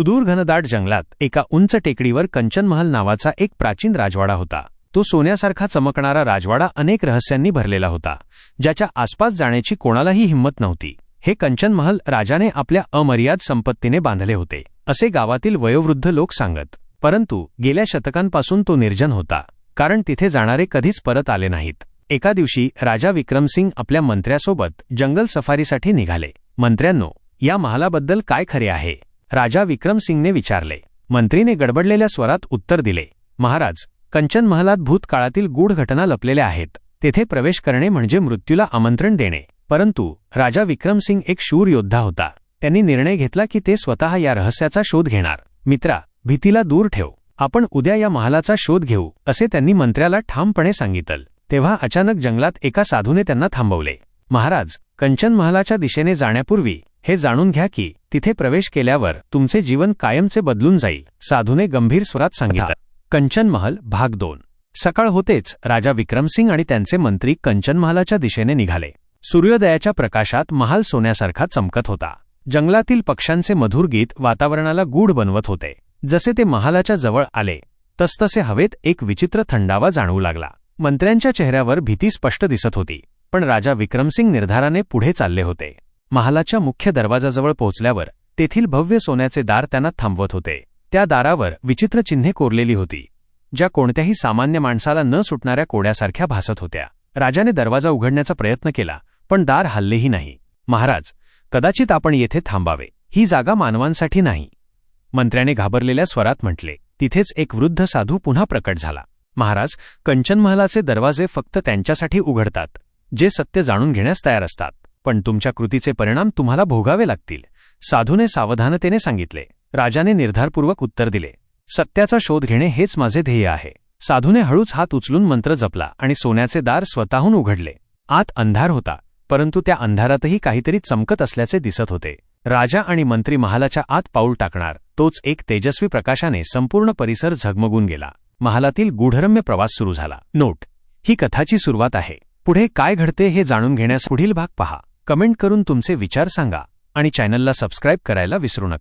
सुदूर घनदाट जंगलात एका उंच टेकडीवर कंचनमहल नावाचा एक प्राचीन राजवाडा होता. तो सोन्यासारखा चमकणारा राजवाडा अनेक रहस्यांनी भरलेला होता ज्याच्या आसपास जाण्याची कोणालाही हिंमत नव्हती. हे कंचनमहल राजाने आपल्या अमर्याद संपत्तीने बांधले होते असे गावातील वयोवृद्ध लोक सांगत. परंतु गेल्या शतकांपासून तो निर्जन होता कारण तिथे जाणारे कधीच परत आले नाहीत. एका दिवशी राजा विक्रमसिंग आपल्या मंत्र्यासोबत जंगल सफारीसाठी निघाले. मंत्र्यांनो या महालाबद्दल काय खरे आहे? राजा विक्रमसिंगने विचारले. मंत्रीने गडबडलेल्या स्वरात उत्तर दिले. महाराज कंचन महालात भूतकाळातील गूढ घटना लपलेल्या आहेत. तेथे प्रवेश करणे म्हणजे मृत्यूला आमंत्रण देणे. परंतु राजा विक्रमसिंग एक शूर योद्धा होता. त्यांनी निर्णय घेतला की ते स्वतः या रहस्याचा शोध घेणार. मित्रा भीतीला दूर ठेव. आपण उद्या या महालाचा शोध घेऊ असे त्यांनी मंत्र्याला ठामपणे सांगितलं. तेव्हा अचानक जंगलात एका साधूने त्यांना थांबवले. महाराज कंचन महालाच्या दिशेने जाण्यापूर्वी हे जाणून घ्या की तिथे प्रवेश केल्यावर तुमचे जीवन कायमचे बदलून जाईल साधूने गंभीर स्वरात सांगितलं. कंचन महल भाग दोन. सकाळ होतेच राजा विक्रमसिंग आणि त्यांचे मंत्री कंचन महालाच्या दिशेने निघाले. सूर्योदयाच्या प्रकाशात महाल सोन्यासारखा चमकत होता. जंगलातील पक्ष्यांचे मधुर गीत वातावरणाला गूढ बनवत होते. जसे ते महालाच्या जवळ आले तसतसे हवेत एक विचित्र थंडावा जाणवू लागला. मंत्र्यांच्या चेहऱ्यावर भीती स्पष्ट दिसत होती पण राजा विक्रमसिंग निर्धाराने पुढे चालले होते. महालाच्या मुख्य दरवाजाजवळ पोहोचल्यावर तेथील भव्य सोन्याचे दार त्यांना थांबवत होते. त्या दारावर विचित्र चिन्हे कोरलेली होती ज्या कोणत्याही सामान्य माणसाला न सुटणाऱ्या कोड्यासारख्या भासत होत्या. राजाने दरवाजा उघडण्याचा प्रयत्न केला पण दार हल्लेही नाही. महाराज कदाचित आपण येथे थांबावे. ही जागा मानवांसाठी नाही. मंत्र्याने घाबरलेल्या स्वरात म्हटले तिथेच एक वृद्ध साधू पुन्हा प्रकट झाला. महाराज कंचनमहलाचे दरवाजे फक्त त्यांच्यासाठी उघडतात जे सत्य जाणून घेण्यास तयार असतात. पण तुमच्या कृतीचे परिणाम तुम्हाला भोगावे लागतील. साधूने सावधानतेने सांगितले. राजाने निर्धारपूर्वक उत्तर दिले. सत्याचा शोध घेणे हेच माझे ध्येय आहे. साधूने हळूच हात उचलून मंत्र जपला आणि सोन्याचे दार स्वतःहून उघडले. आत अंधार होता परंतु त्या अंधारातही काहीतरी चमकत असल्याचे दिसत होते. राजा आणि मंत्री महालाच्या आत पाऊल टाकणार तोच एक तेजस्वी प्रकाशाने संपूर्ण परिसर झगमगून गेला. महालातील गूढरम्य प्रवास सुरू झाला. नोट. ही कथाची सुरुवात आहे. पुढे काय घडते हे जाणून घेण्यास पुढील भाग पहा. कमेंट करून तुमचे विचार सांगा आणि चॅनलला सबस्क्राईब करायला विसरू नका.